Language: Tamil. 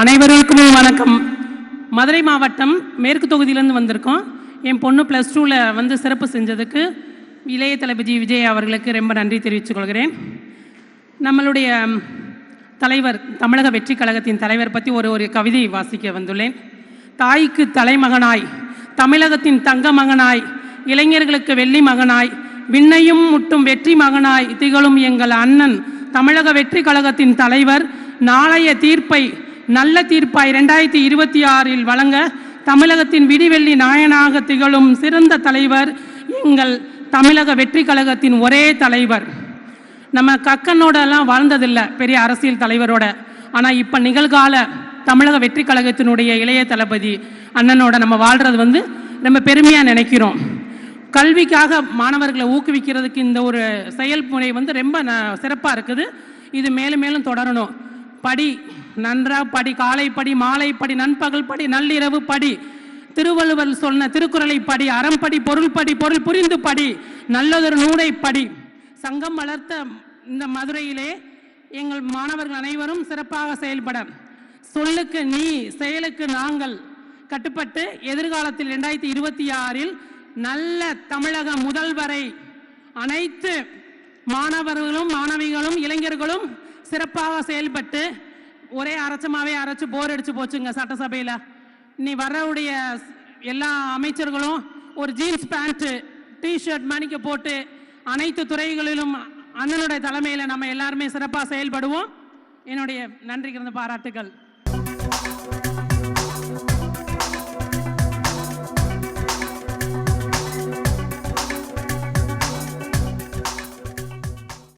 அனைவருக்குமே வணக்கம். மதுரை மாவட்டம் மேற்கு தொகுதியிலேருந்து வந்திருக்கோம். என் பொண்ணு ப்ளஸ் டூவில் வந்து சிறப்பு செஞ்சதுக்கு இளைய தளபதி விஜய் அவர்களுக்கு ரொம்ப நன்றி தெரிவித்துக் கொள்கிறேன். நம்மளுடைய தலைவர் தமிழக வெற்றி கழகத்தின் தலைவர் பற்றி ஒரு ஒரு கவிதையை வாசிக்க வந்துள்ளேன். தாய்க்கு தலைமகனாய் தமிழகத்தின் தங்க மகனாய் இளைஞர்களுக்கு வெள்ளி மகனாய் விண்ணையும் முட்டும் வெற்றி மகனாய் திகழும் எங்கள் அண்ணன் தமிழக வெற்றி கழகத்தின் தலைவர் நாளைய தீர்ப்பை நல்ல தீர்ப்பாய் ரெண்டாயிரத்தி இருபத்தி ஆறில் வழங்க தமிழகத்தின் விடிவெள்ளி நாயனாக திகழும் சிறந்த தலைவர் எங்கள் தமிழக வெற்றி கழகத்தின் ஒரே தலைவர். நம்ம கக்கனோட எல்லாம் வாழ்ந்ததில்ல பெரிய அரசியல் தலைவரோட. ஆனால் இப்போ நிகழ்கால தமிழக வெற்றி கழகத்தினுடைய இளைய தளபதி அண்ணனோட நம்ம வாழ்கிறது வந்து நம்ம பெருமையாக நினைக்கிறோம். கல்விக்காக மாணவர்களை ஊக்குவிக்கிறதுக்கு இந்த ஒரு செயல்முறை வந்து ரொம்ப சிறப்பாக இருக்குது. இது மேலும் மேலும் தொடரணும். படி நன்றா படி காலை படி மாலை படி நண்பகல் படி நள்ளிரவு படி. திருவள்ளுவர் சொன்ன திருக்குறளை படி அறம்படி பொருள் படி பொருள் புரிந்து படி நல்லதொரு நூலை படி. சங்கம் வளர்த்த இந்த மதுரையிலே எங்கள் மாணவர்கள் அனைவரும் சிறப்பாக செயல்பட. சொல்லுக்கு நீ செயலுக்கு நாங்கள் கட்டுப்பட்டு எதிர்காலத்தில் ரெண்டாயிரத்தி இருபத்தி ஆறில் நல்ல தமிழக முதல்வரை அனைத்து மாணவர்களும் மாணவிகளும் இளைஞர்களும் சிறப்பாக செயல்பட்டு ஒரே அரைச்சமாவே அரைச்சு போர் அடிச்சு போச்சுங்க சட்டசபையில். நீ வரவுடைய எல்லா அமைச்சர்களும் ஒரு ஜீன்ஸ் பேண்ட்டு டிஷர்ட் மணிக்கு போட்டு அனைத்து துறைகளிலும் அண்ணனுடைய தலைமையில் நம்ம எல்லாருமே சிறப்பாக செயல்படுவோம். என்னுடைய நன்றி கிடந்த பாராட்டுகள்.